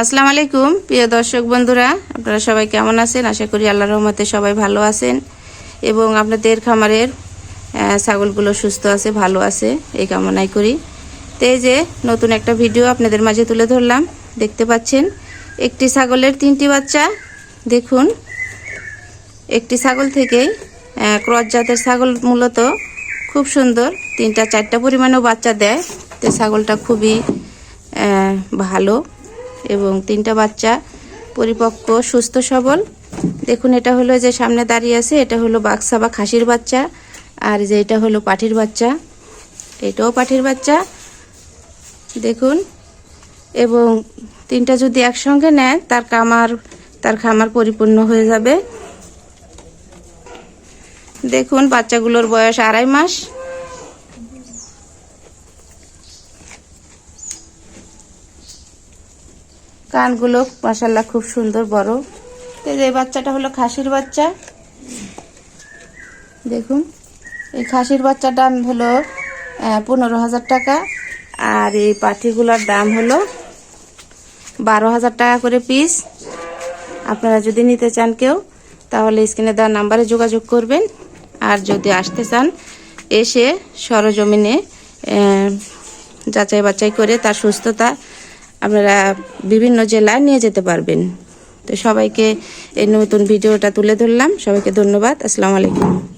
আসসালামু আলাইকুম, প্রিয় দর্শক বন্ধুরা, আপনারা সবাই কেমন আছেন? আশা করি আল্লাহ রহমতে সবাই ভালো আছেন এবং আপনাদের খামারের ছাগলগুলো সুস্থ আছে, ভালো আছে, এই কামনাই করি। তো এই যে নতুন একটা ভিডিও আপনাদের মাঝে তুলে ধরলাম, দেখতে পাচ্ছেন, একটি ছাগলের তিনটি বাচ্চা, দেখুন, একটি ছাগল থেকেই ক্রস জাতের ছাগল মূলত খুব সুন্দর, তিনটা চারটা পরিমাণেও বাচ্চা দেয়। তো ছাগলটা খুবই ভালো। এবং তিনটা বাচ্চা পরিপক্ক, সুস্থ, সবল। দেখুন, এটা হলো যে সামনে দাঁড়িয়ে আছে, এটা হলো বাক্সা বা খাসির বাচ্চা, আর যে এটা হলো পাঠির বাচ্চা, এটাও পাঠির বাচ্চা। দেখুন, এবং তিনটা যদি একসঙ্গে নেয়, তার কামার তার খামার পরিপূর্ণ হয়ে যাবে। দেখুন, বাচ্চাগুলোর বয়স আড়াই মাস। কানগুলো মাসাল্লাহ খুব সুন্দর বড়। তো এই বাচ্চাটা হলো খাসির বাচ্চা। দেখুন, এই খাসির বাচ্চার দাম হলো পনেরো হাজার টাকা। আর এই পাঠিগুলোর দাম হলো বারো হাজার টাকা করে পিস। আপনারা যদি নিতে চান কেউ, তাহলে স্ক্রিনে দেওয়া নাম্বারে যোগাযোগ করবেন। আর যদি আসতে চান, এসে সরজমিনে যাচাই বাছাই করে তার সুস্থতা আপনারা বিভিন্ন জেলায় নিয়ে যেতে পারবেন। তো সবাইকে এই নতুন ভিডিওটা তুলে ধরলাম। সবাইকে ধন্যবাদ। আসসালামু আলাইকুম।